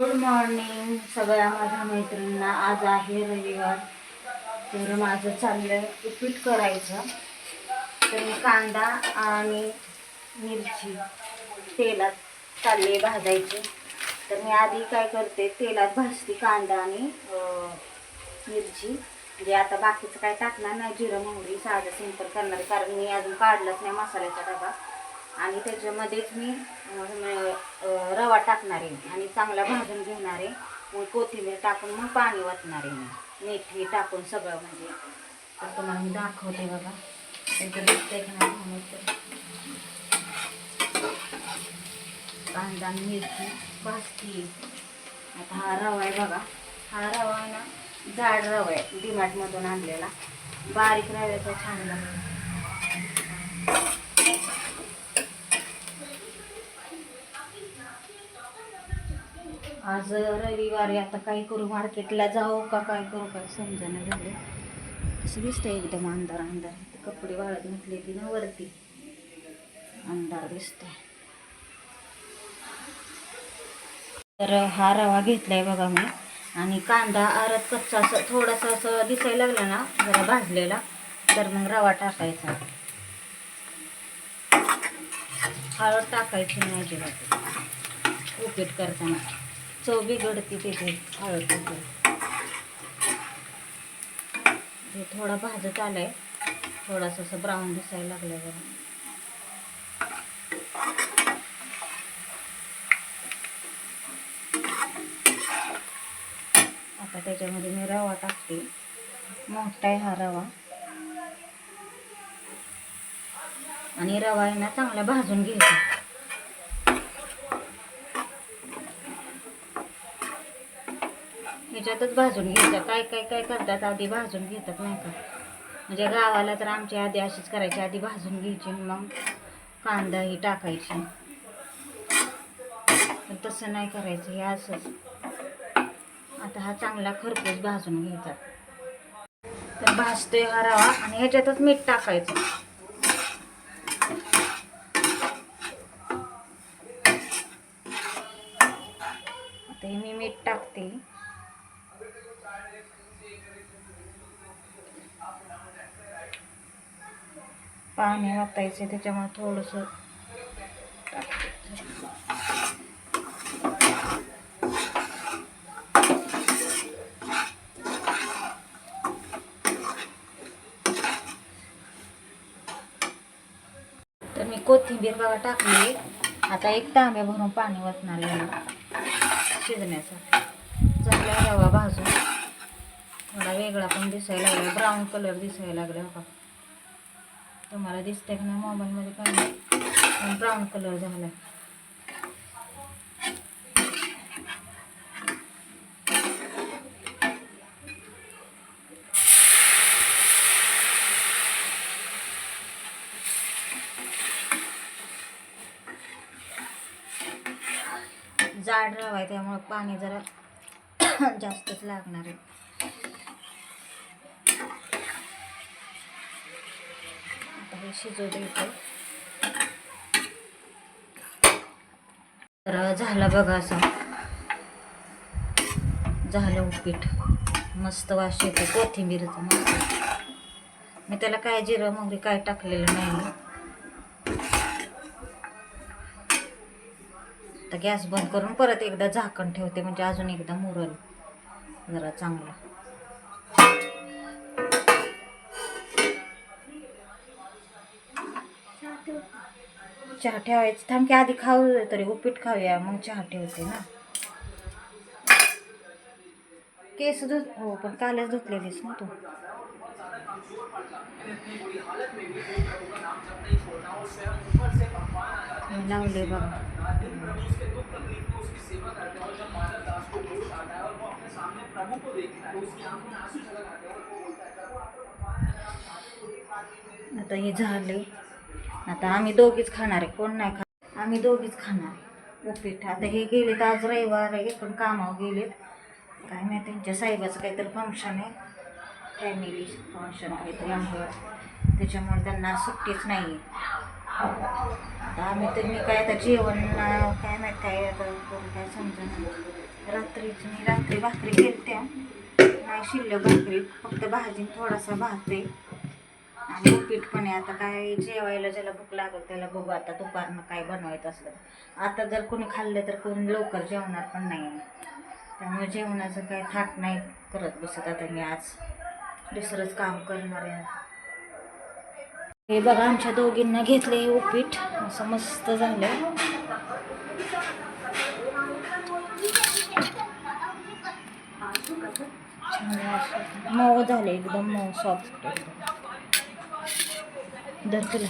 Good morning सगळ्या माझ्या मैत्रिणींना. आज आहे रविवार. तर माझं चाललं उपीट करायचं. तर मी कांदा आणि मिरची तेलात चालले भाजायचे. तर मी आधी काय करते तेलात भाजते कांदा आणि मिरची. म्हणजे आता बाकीचं काय टाकणार नाही जिरं मोहरी साधं सिंपल करणार कारण मी अजून काढलंच नाही मसाल्याचा डबा. आणि त्याच्यामध्येच मी रवा टाकणार आहे. आणि चांगला भाजून घेणार आहे. मग कोथिंबीर टाकून मग पाणी वाटणार आहे मी. मेथी टाकून सगळं म्हणजे. तर तुम्हाला मी दाखवते बघा. कांदा मिरची भाजती आता हा रवा आहे बघा. हा रवा आहे ना जाड रवा आहे. डीमार्टमधून आणलेला. बारीक रव्याचा छान लागतो. आज रविवारी आता काय करू मार्केटला जाऊ का काय करू काय समजायला झालं. तसं दिसतंय एकदम अंधार अंधार. कपडे वाळत म्हटले की ना वरती. अंधार दिसतंय. तर हा रवा घेतलाय बघा मी. आणि कांदा आरत कच्चा असं थोडासा असं दिसायला लागला ना जरा भाजलेला तर मग रवा टाकायचा. हळद टाकायची नाही अजिबात. उपीट करताना. चव बिघडते तिथे हळद टाकली हे थोडा भाजत आलाय. थोडासा असं ब्राऊन दिसायला लागलं बघा. आता त्याच्यामध्ये मी रवा टाकते. मोठा आहे हा रवा. आणि रवा आहे ना चांगला भाजून घ्यायचा. ह्याच्यातच भाजून घ्यायचा काय काय काय करतात? आधी भाजून घेतात नाही का? म्हणजे गावाला तर आमची आधी अशीच करायची. आधी भाजून घ्यायची मग कांदा ही टाकायची. पण तसं नाही करायचं. हे असंच. आता हा चांगला खरपूस भाजून घ्यायचा तर भाजतोय हा रवा आणि ह्याच्यातच मीठ टाकायचं. आता हे मी मीठ टाकते. पाणी वाटायचं त्याच्यामुळे थोडंसं तर मी कोथिंबीर बघा टाकली. आता एक तांब्या भरून पाणी वतणार शिजण्यासाठी. चांगला रवा भाजून. वेगळा पण दिसायला लागला. ब्राऊन कलर दिसायला लागला बघा. तुम्हाला दिसतंय का नाही मोबाईलमध्ये काय ब्राऊन कलर झाला जाड रवा आहे त्यामुळं पाणी जरा जास्तच लागणार आहे. आता शिजू द्यायचं तर झालं बघा असं. झालं उपीट. मस्त वास येतो कोथिंबीरचं मस्त. मी त्याला काय जिरं मोगरी काय टाकलेलं नाही तर गॅस बंद करून परत एकदा झाकण ठेवते म्हणजे अजून एकदा मुरल. जरा चांगलं. चहा ठेवायचं. थांब की आधी खाऊ तरी उपीट खाऊया. मग चहा ठेवते ना. केस धुत हो पण कालच धुतलेलीस ना तू. लावले बघा. आता हे झाले आता आम्ही दोघीच खाणार आहे. कोण नाही खा आम्ही दोघीच खाणार आहे. आता हे गेलेत आज रविवार आहे. पण कामावर गेलेत. काय नाही त्यांच्या साहेबाचं काहीतरी फंक्शन आहे. फॅमिली फंक्शन काहीतरी आहे. त्याच्यामुळे त्यांना सुट्टीच नाही आहे आता आम्ही तर मी काय आता जेवण काय माहीत काय आता करू काय समजा रात्रीची मी रात्री भाकरी केलत्या. नाही शिल्लक भाकरी फक्त भाजी थोडासा भाजते आणि उपीट पण आहे. आता काय जेवायला ज्याला भूक लागेल त्याला बघू आता दुपारनं काय बनवायचं असलं आता जर कोणी खाल्लं तर कोणी लवकर जेवणार पण नाही. त्यामुळे जेवणाचं काय थाट नाही करत बसत आता मी आज. दुसरंच काम करणार आहे. हे बघा आमच्या दोघींना घेतले हे उपीट. असं मस्त झालं मऊ झाले एकदम मऊ सॉफ्ट एकदम धर